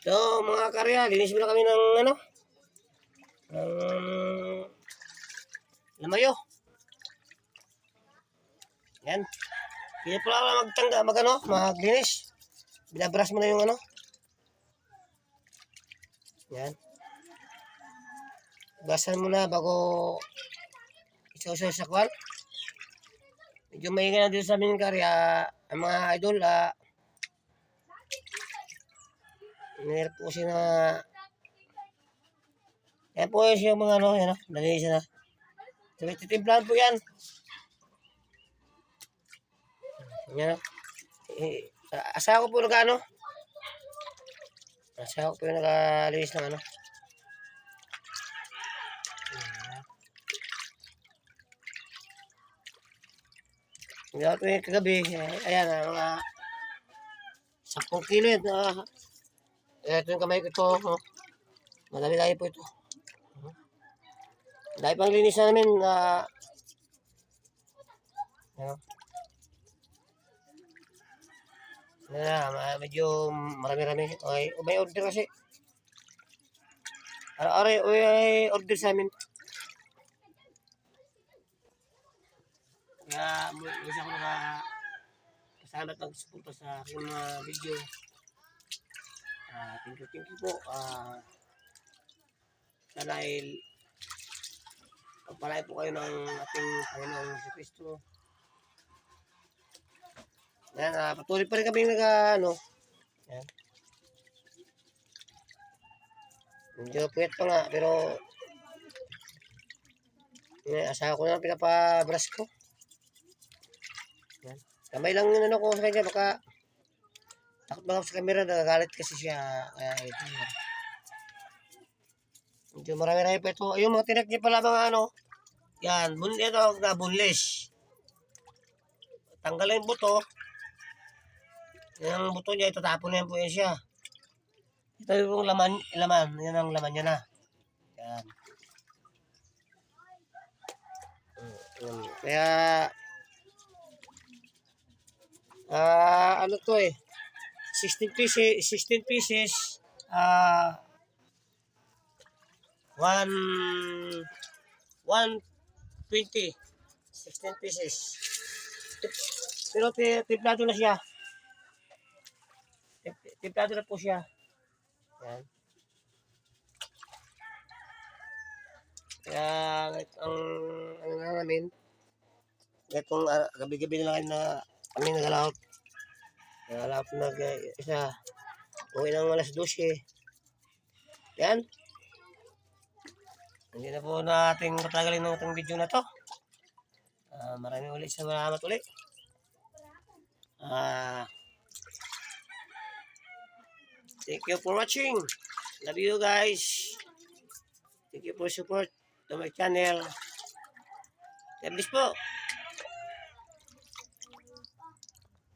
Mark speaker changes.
Speaker 1: So, mga karya, linis muna kami ng ano? Ng lamayo. Yan. Kaya pala magtangga, mag ano, maglinis. Binabras mo na yung ano. Yan. Basan mo na bago isaw-saw sa kwan. Medyo maingay na dito sa amin karya. Ang mga idol, ah, Meron po siya na... Yan po yung mga ano, yan o. Dali siya na. Sabi, titimplahan po yan. Yan o. Eh, asawa ko po nag ano. Asawa ko po yung nag-alis ng ano. Hindi ako yung kagabi. eh, Ayan, ah, mga 10 kilo yan. ah. Ito yung kamay ko ito. Oh. Madami-dami po ito. Oh. Dahil pang linis na namin. Uh, ano? Na, medyo marami-rami. Okay, may order kasi. Araw-araw may order sa amin. Kaya, gusto ko naka kasama at nagsupunta sa aking mga video. Thank you, thank you po. Ah, dahil pagpalay po kayo ng ating Panginoong si Kristo. Yan, ah, patuloy pa rin kami nag, ah, ano, yan. Medyo puyat pa nga, pero eh, asawa ko na lang pinapabrush ko. Yan. Kamay lang yun ano ko sa kanya, baka Takot mga sa camera, nagagalit kasi siya. Kaya ito. Medyo marami-rami pa ito. Ayun, mga tinak niya pala mga ano. Yan, bun ito na bunlis. Tanggalin yung buto. Yan ang buto niya, ito tapon na yan po yan siya. Ito yung laman, laman. Yan ang laman niya na. Yan. Kaya, ah, ano to eh. 16 pieces, 16 pieces, ah, one, 120, 16 pieces. Pero timplado na siya. Timplado na po siya. Yan. Kaya, ang, ano na namin, itong uh, gabi-gabi na lang na kami nagalawot. Nagalawot nag isa. Uwi ng alas 12. Yan. Hindi na po natin patagalin ng itong video na to. Ah, maraming ulit sa salamat ulit. Ah, thank you for watching. Love you guys. Thank you for support to my channel. God bless po.